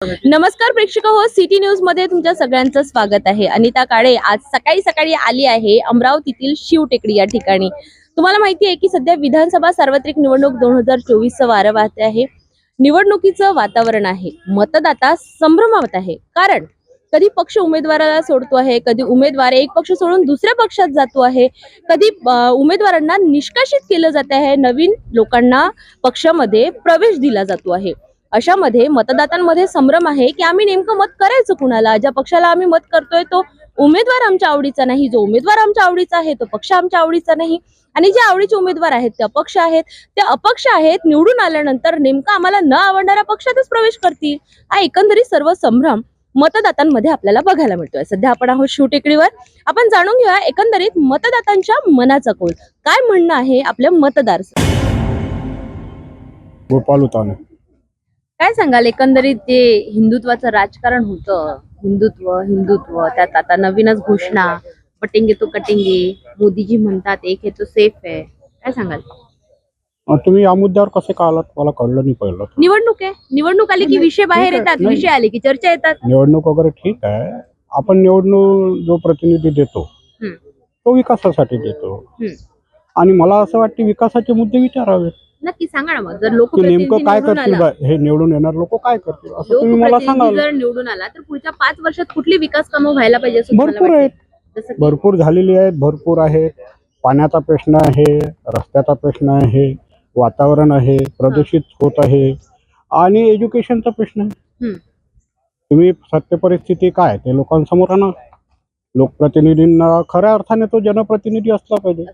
नमस्कार प्रेक्षक हो सिटी न्यूजमध्ये तुमच्या सगळ्यांचं स्वागत आहे. अनिता काळे आज सकाळी सकाळी आली आहे अमरावतीतील शिवटेकडी या ठिकाणी. तुम्हाला माहिती आहे की सध्या विधानसभा सार्वत्रिक निवडणूक दोन हजार चोवीस वारं वाहते आहे. निवडणुकीचं वातावरण आहे. मतदाता संभ्रमात आहे. कारण कधी पक्ष उमेदवाराला सोडतो आहे कधी उमेदवार एक पक्ष सोडून दुसऱ्या पक्षात जातो आहे कधी उमेदवारांना निष्कासित केलं जात आहे नवीन लोकांना पक्षामध्ये प्रवेश दिला जातो आहे. अशामध्ये मतदातांमध्ये संभ्रम आहे की आम्ही नेमकं मत करायचं कुणाला? ज्या पक्षाला आम्ही मत करतोय तो उमेदवार आमच्या आवडीचा नाही. जो उमेदवार आमच्या आवडीचा आहे तो पक्ष आमच्या आवडीचा नाही. आणि जे आवडीचे उमेदवार आहेत ते अपक्ष आहेत. ते अपक्ष आहेत निवडून आल्यानंतर नेमकं आम्हाला न आवडणाऱ्या पक्षातच प्रवेश करतील. हा एकंदरीत सर्व संभ्रम मतदातांमध्ये आपल्याला बघायला मिळतोय. सध्या आपण आहोत शिवटेकडीवर. आपण जाणून घेऊया एकंदरीत मतदातांच्या मनाचा कोल. काय म्हणणं आहे आपल्या मतदार गोपाल उताने काय सांगाल एकंदरीत जे हिंदुत्वाचं राजकारण होतं हिंदुत्व हिंदुत्व त्यात आता नवीनच घोषणा पटेंगे तो कटेंगे मोदीजी म्हणतात एक हे तो सेफ आहे. काय सांगाल? तुम्ही या मुद्द्यावर कसे का आलात? मला कळलं नाही पहिलं. निवडणूक आहे. निवडणूक आली की विषय बाहेर. येतात. विषय आले की चर्चा येतात. निवडणूक वगैरे ठीक आहे. आपण निवडणूक जो प्रतिनिधी देतो. तो विकासासाठी देतो. आणि मला असं वाटते विकासाचे मुद्दे विचारावे नक्की सांगा ना मग. जर की लोकप्रतिनिधी नेमकं काय करतील बा- हे निवडून येणार लोक काय करतील? असं तुम्ही मला सांगाल जर निवडून आला तर पुढच्या पाच वर्षात कुठली विकास कामं व्हायला पाहिजे असं तुम्हाला भरपूर आहेत. वाटतं? जसं की- भरपूर झालेली आहेत भरपूर आहेत. पाण्याचा प्रश्न आहे रस्त्याचा प्रश्न आहे वातावरण आहे प्रदूषित होत आहे. आणि एज्युकेशनचा प्रश्न आहे. हम्म. तुम्ही सत्य परिस्थिती काय ते लोकांसमोर आणा. लोकप्रतिनिधींना खऱ्या अर्थाने तो जनप्रतिनिधी असला पाहिजे.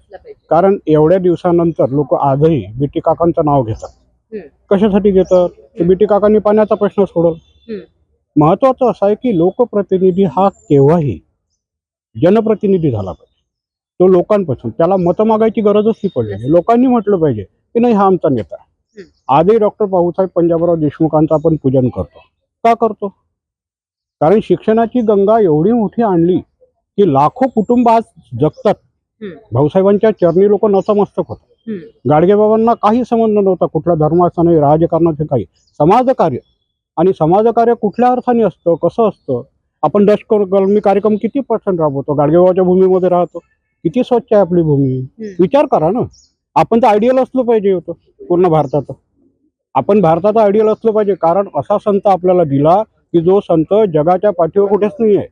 कारण एवढ्या दिवसानंतर लोक आजही बीटी काकांचं नाव घेतात. कशासाठी घेतात? ते बीटी काकांनी पाण्याचा प्रश्न हम्म. महत्वाचं असं आहे की लोकप्रतिनिधी हा केव्हाही जनप्रतिनिधी झाला पाहिजे. तो लोकांपासून त्याला मतं मागायची गरजच नाही. पडली. लोकांनी म्हटलं पाहिजे की नाही हा आमचा नेता. आजही डॉक्टर भाऊसाहेब पंजाबराव देशमुखांचं आपण पूजन करतो. का करतो? कारण शिक्षणाची गंगा एवढी मोठी आणली की लाखो कुटुंब आज जगतात. भाऊसाहेबांच्या चरणी लोक नतमस्तक होतात. हम्म. गाडगेबाबांना काही संबंध नव्हता कुठल्या धर्माचा नाही राजकारणाचे काही. समाजकार्य. आणि समाजकार्य कुठल्या अर्थाने असतं कसं असतं? आपण दशक कलमी कार्यक्रम किती पर्सेंट राबवतो? गाडगेबाबाच्या भूमीमध्ये राहतो. किती स्वच्छ आहे आपली भूमी? विचार करा ना. आपण तर आयडियल असलो पाहिजे होतं पूर्ण भारताचं. आपण भारताचं आयडियल असलं पाहिजे. कारण असा संत आपल्याला दिला की जो संत जगाच्या पाठीवर कुठेच नाही आहे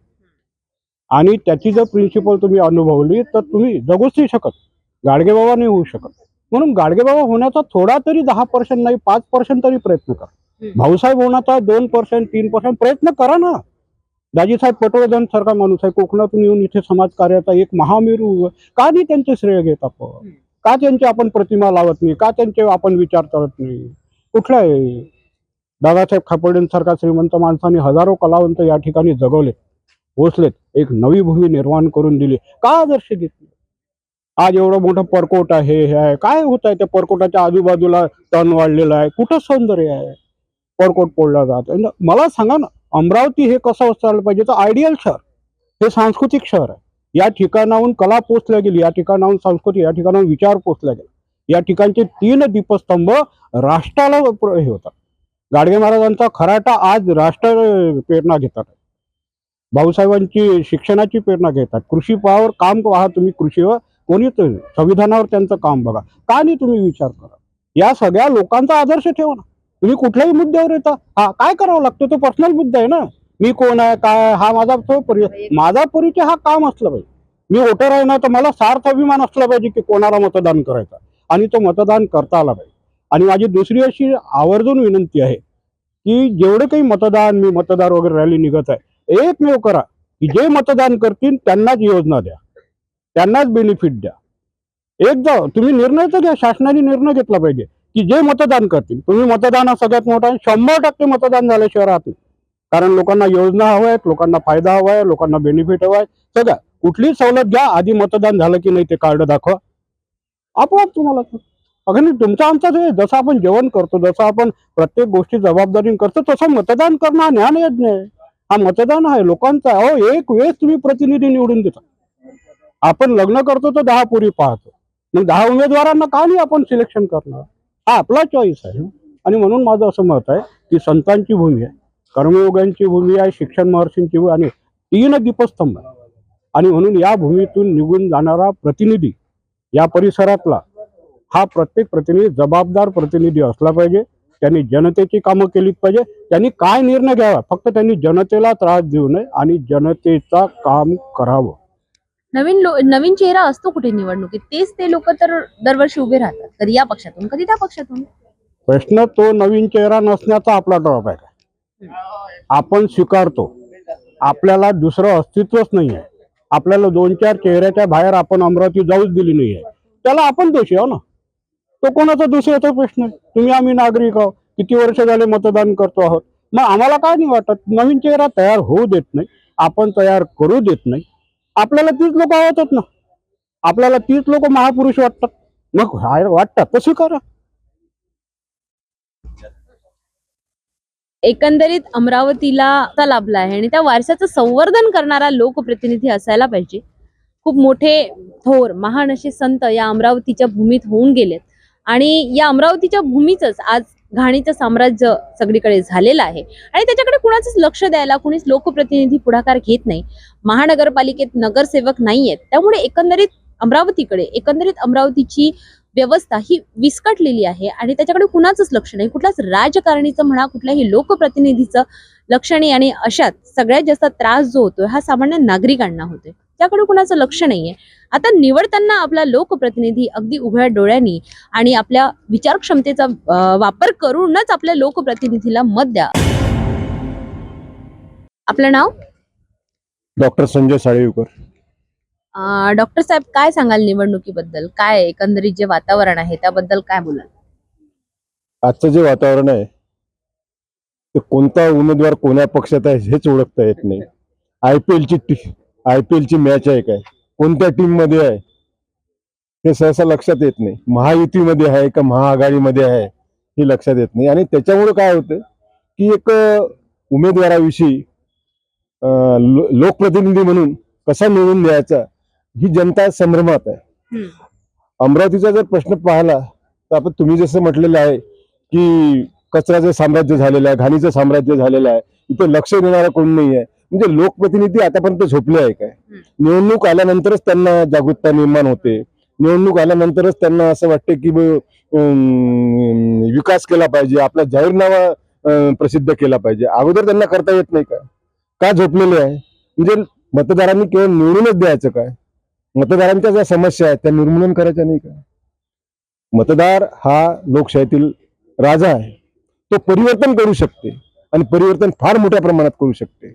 आणि त्याची जर प्रिन्सिपल तुम्ही अनुभवली तर तुम्ही जगूच नाही. शकत गाडगेबाबा नाही होऊ शकत. म्हणून गाडगेबाबा होण्याचा थोडा तरी दहा पर्सेंट नाही पाच पर्सेंट तरी प्रयत्न करा. भाऊसाहेब होण्याचा दोन पर्सेंट तीन पर्सेंट प्रयत्न करा ना. दाजीसाहेब पटवर्धन सारखा माणूस आहे कोकणातून येऊन इथे समाजकार्याचा एक महामेरू का नाही त्यांचे श्रेय घेत आपण. का त्यांची आपण प्रतिमा लावत नाही? का त्यांचे आपण विचार करत नाही? कुठला आहे? दादासाहेब खापर्डेंसारखा श्रीमंत माणसाने हजारो कलावंत या ठिकाणी जगवले पोचलेत. एक नवी भूमी निर्माण करून दिली. का आदर्श घेतली? आज एवढं मोठं परकोट आहे हे आहे. काय होत आहे त्या परकोटाच्या आजूबाजूला तण वाढलेलं आहे? कुठं सौंदर्य आहे? परकोट पोळला जात मला सांगा ना अमरावती हे कसं असायला पाहिजे? तर आयडियल शहर. हे सांस्कृतिक शहर आहे. या ठिकाणाहून कला पोचल्या गेली. या ठिकाणाहून संस्कृती या ठिकाणाहून विचार पोचला गेला. या ठिकाणचे तीन दीपस्तंभ राष्ट्राला हे होतात. गाडगे महाराजांचा खराटा आज राष्ट्र प्रेरणा घेतात. भाऊसाहेबांची शिक्षणाची प्रेरणा घेतात. कृषी पावर काम पहा तुम्ही कृषीवर कोणीच संविधानावर त्यांचं काम बघा. का नाही तुम्ही विचार करा? या सगळ्या लोकांचा आदर्श ठेवा ना. तुम्ही कुठल्याही मुद्द्यावर येता. हा काय करावं लागतं? तो पर्सनल मुद्दा आहे ना. मी कोण आहे काय हा माझा तो परिचय माझा परिचय हा काम असला पाहिजे. मी वोटर आहे ना तर मला सार्थ अभिमान असला पाहिजे की कोणाला मतदान करायचा. आणि तो मतदान करता आला पाहिजे. आणि माझी दुसरी अशी आवर्जून विनंती आहे की जेवढे काही मतदान मी मतदार वगैरे रॅली निघत आहे एकमेव करा की जे मतदान करतील त्यांनाच योजना द्या. त्यांनाच बेनिफिट द्या. एकदा तुम्ही निर्णय तर घ्या शासनाने निर्णय घेतला पाहिजे की जे मतदान करतील. तुम्ही मतदान हा सगळ्यात मोठा शंभर टक्के मतदान झालं शहरात. कारण लोकांना योजना हव्या आहेत लोकांना फायदा हवा आहे लोकांना बेनिफिट हवा आहे. सगळं कुठलीही सवलत घ्या आधी मतदान झालं की नाही ते कार्ड दाखवा. आपोआप तुम्हाला अगं नाही तुमचा आमचा ते जसं आपण जेवण करतो जसं आपण प्रत्येक गोष्टी जबाबदारीने करतो तसं मतदान करणं हा ज्ञान यज्ञ आहे. हा मतदान आहे लोकांचा अहो एक वेळेस तुम्ही प्रतिनिधी निवडून देता. आपण लग्न करतो तर दहा पुरी पाहतो. मग दहा उमेदवारांना का नाही आपण सिलेक्शन करणार? हा आपला चॉईस आहे आणि म्हणून माझं असं मत आहे की संतांची भूमी आहे कर्मयोगांची भूमी आहे शिक्षण महर्षींची भूमी आणि तीन दीपस्तंभ आहे. आणि म्हणून या भूमीतून निघून जाणारा प्रतिनिधी या परिसरातला हा प्रत्येक प्रतिनिधी जबाबदार प्रतिनिधी असला पाहिजे. त्यांनी जनतेची कामं केलीच पाहिजे. त्यांनी काय निर्णय घ्यावा? फक्त त्यांनी जनतेला त्रास देऊ नये आणि जनतेचा काम करावं. नवीन लो नवीन चेहरा असतो कुठे निवडणुकीत? तेच ते लोक तर दरवर्षी उभे राहतात. कधी या पक्षातून कधी त्या पक्षातून? प्रश्न तो नवीन चेहरा नसण्याचा आपला ड्रॉप आहे. आपण स्वीकारतो. आपल्याला दुसरं अस्तित्वच नाही आहे आपल्याला दोन चार चेहऱ्याच्या बाहेर आपण अमरावती जाऊच दिली नाही आहे त्याला आपण दोषी आहो ना? तो कोणाचा दुसऱ्याचा प्रश्न आहे? तुम्ही आम्ही नागरिक आहोत किती वर्ष झाले मतदान करतो आहोत. मग आम्हाला काय नाही वाटत? नवीन चेहरा तयार होऊ देत नाही आपण तयार करू देत नाही. आपल्याला तीच लोक आवडतात ना. आपल्याला तीच लोक महापुरुष वाटतात. मग वाटतात तसं करा एकंदरीत अमरावतीला लाभला आहे आणि त्या वारशाचं संवर्धन करणारा लोकप्रतिनिधी असायला पाहिजे. खूप मोठे थोर महान असे संत या अमरावतीच्या भूमीत होऊन गेलेत. आणि या अमरावतीच्या भूमीच आज घाणीचं साम्राज्य सगळीकडे झालेलं आहे. आणि त्याच्याकडे कुणाचंच लक्ष द्यायला कुणीच लोकप्रतिनिधी पुढाकार घेत नाही. महानगरपालिकेत नगरसेवक नाहीयेत. त्यामुळे एकंदरीत अमरावतीकडे एकंदरीत अमरावतीची व्यवस्था ही विस्कटलेली आहे आणि त्याच्याकडे कुणाचंच लक्ष नाही. कुठल्याच राजकारणीचं म्हणा कुठल्याही लोकप्रतिनिधीचं लक्ष नाही. आणि अशात सगळ्यात जास्त त्रास जो होतोय हा सामान्य नागरिकांना होतोय. त्याकडे कुणाचं लक्ष नाहीये. आता निवडताना आपला लोकप्रतिनिधी अगदी उघड्या डोळ्यांनी आणि आपल्या विचार क्षमतेचा अं, वापर करूनच आपल्या लोकप्रतिनिधीला मत द्या. आपलं नाव? डॉक्टर संजय साळेकर. डॉक्टर साहेब काय सांगाल निवडणुकीबद्दल? काय एकंदरीत जे वातावरण आहे त्याबद्दल काय बोलाल? आजचं जे वातावरण आहे ते कोणता उमेदवार कोण्या पक्षात आहे हेच ओळखता येत नाही. आय पी एलची आय पी एलची मॅच आहे काय? कोणत्या टीममध्ये आहे? हे सहसा लक्षात येत नाही. महायुतीमध्ये आहे का महाआघाडीमध्ये आहे? हे लक्षात येत नाही. आणि त्याच्यामुळे काय होतं की एक उमेदवाराविषयी लोकप्रतिनिधी म्हणून कसा निवडून द्यायचा ही जनता संभ्रमात आहे. अमरावतीचा जर प्रश्न पाहिला तर आपण तुम्ही जसं म्हटलेलं आहे की कचऱ्याचं साम्राज्य झालेलं आहे घाणीचं साम्राज्य झालेलं आहे इथे लक्ष देणारा कोण नाही आहे म्हणजे लोकप्रतिनिधी आतापर्यंत झोपले आहे काय? निवडणूक आल्यानंतरच त्यांना जागरूकता निर्माण होते. निवडणूक आल्यानंतरच त्यांना असं वाटते की विकास केला पाहिजे आपला जाहीरनामा प्रसिद्ध केला पाहिजे. अगोदर त्यांना करता येत नाही का? का झोपलेले आहे? म्हणजे मतदारांनी केवळ निवडूनच द्यायचं काय? मतदारांच्या ज्या समस्या आहेत त्या निर्मूलन करायच्या नाही का? मतदार हा लोकशाहीतील राजा आहे. तो परिवर्तन करू शकते आणि परिवर्तन फार मोठ्या प्रमाणात करू शकते.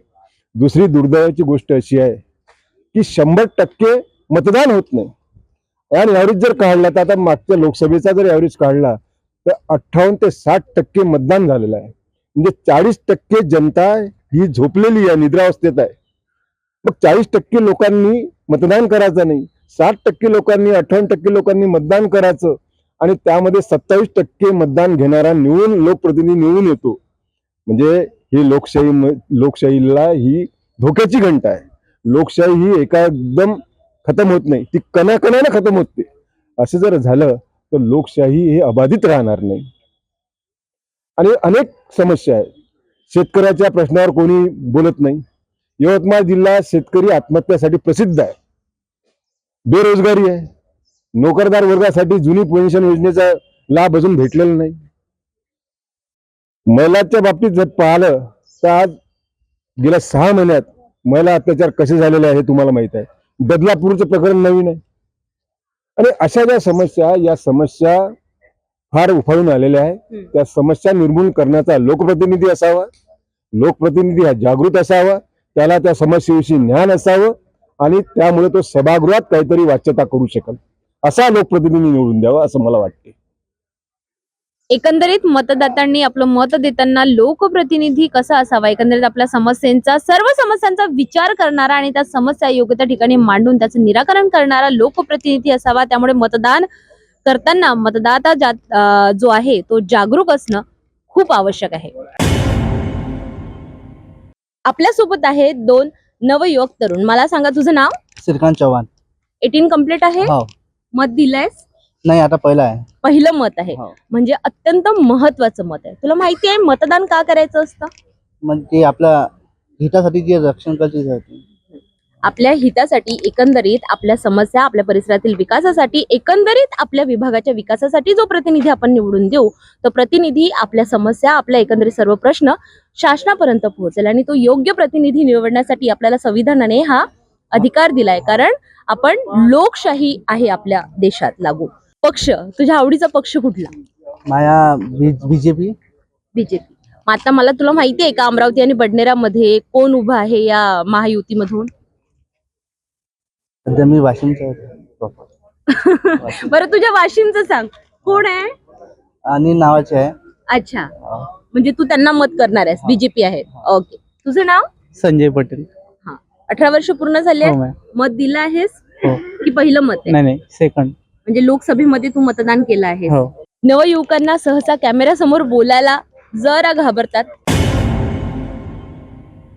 दुसरी दुर्दैवाची गोष्ट अशी आहे की शंभर टक्के मतदान होत नाही. आणि ॲव्हरेज जर काढला तर आता मागच्या लोकसभेचा जर ॲव्हरेज काढला तर अठ्ठावन्न ते साठ टक्के मतदान झालेलं आहे. म्हणजे चाळीस टक्के जनता ही झोपलेली आहे निद्रावस्थेत आहे. मग चाळीस टक्के लोकांनी मतदान करायचं नाही. साठ टक्के लोकांनी अठ्ठावन्न टक्के लोकांनी मतदान करायचं आणि त्यामध्ये सत्तावीस टक्के मतदान घेणारा निवडून लोकप्रतिनिधी निवडून येतो. म्हणजे ही लोकशाही लोकशाहीला ही धोक्याची घंटा आहे. लोकशाही ही एका एकदम खतम होत नाही. ती कणाकणानं खतम होते. असं जर झालं तर लोकशाही हे अबाधित राहणार नाही. आणि अनेक समस्या आहेत. शेतकऱ्याच्या प्रश्नावर कोणी बोलत नाही. यवतमाळ जिल्हा शेतकरी आत्महत्यासाठी प्रसिद्ध आहे. बेरोजगारी आहे. नोकरदार वर्गासाठी जुनी पेन्शन योजनेचा लाभ अजून भेटलेला नाही. महिलांच्या बाबतीत जर पाहिलं तर आज गेल्या सहा महिन्यात महिला अत्याचार कसे झालेले आहे हे तुम्हाला माहीत आहे. बदलापूरचं प्रकरण नवीन आहे. आणि अशा ज्या समस्या या समस्या फार उफाळून आलेल्या आहे हम्म. त्या समस्या निर्मूलन करण्याचा लोकप्रतिनिधी असावा लोकप्रतिनिधी हा जागृत असावा त्याला त्या समस्येविषयी ज्ञान असावं आणि त्यामुळे तो सभागृहात काहीतरी वाच्यता करू शकेल. असा लोकप्रतिनिधी निवडून द्यावा असं मला वाटते एकंदरीत मतदातांनी आपलं मत देताना लोकप्रतिनिधी कसा असावा? एकंदरीत आपल्या समस्यांचा सर्व समस्यांचा विचार करणारा आणि त्या समस्या योग्य त्या ठिकाणी मांडून त्याचं निराकरण करणारा लोकप्रतिनिधी असावा. त्यामुळे मतदान करताना मतदाता जो आहे तो जागरूक असणं खूप आवश्यक आहे. आपल्यासोबत आहे दोन नवयुवक तरुण. मला सांगा तुझं नाव? श्रीकांत चव्हाण. एटीन कंप्लीट आहे? हो. मत दिलंयस? नाही आता पहिला आहे. पहिलं मत आहे. हो. म्हणजे अत्यंत महत्वाचं मत आहे. तुला माहिती आहे मतदान का करायचं असतं? म्हणजे आपल्या हितासाठी जे रक्षण करते आपल्या हितासाठी एकंदरीत आपल्या समस्या आपल्या परिसरातील विकासासाठी एकंदरीत आपल्या विभागाच्या विकासासाठी जो प्रतिनिधी आपण निवडून देऊ तो प्रतिनिधी आपल्या समस्या आपल्या एकंदरीत सर्व प्रश्न शासनापर्यंत पोहोचेल आणि तो योग्य प्रतिनिधी निवडण्यासाठी आपल्याला संविधानाने हा अधिकार दिलाय. कारण आपण लोकशाही आहे आपल्या देशात लागू. पक्ष तुझ्या आवडीचा पक्ष कुठला? माया बीजेपी. बीजेपी. आता मला तुला माहिती आहे का अमरावती आणि बडनेरामध्ये कोण उभं आहे या महायुतीमधून? सध्या मी वाशिमचा आहे. बरं तुझ्या वाशिमचं सांग. कोण आहे? आणि नावाचे आहे. अच्छा. म्हणजे तू त्यांना मत करणार आहेस. बीजेपी आहे. ओके. तुझं नाव? संजय पटेल. अठरा वर्ष पूर्ण झाले हो? मॅम. मत दिलं आहेस? हो. की पहिलं मत आहे? नाही नाही. सेकंड. म्हणजे लोकसभेमध्ये तू मतदान केलं आहे. हो. नवयुवकांना सहसा कॅमेऱ्यासमोर बोलायला जरा घाबरतात.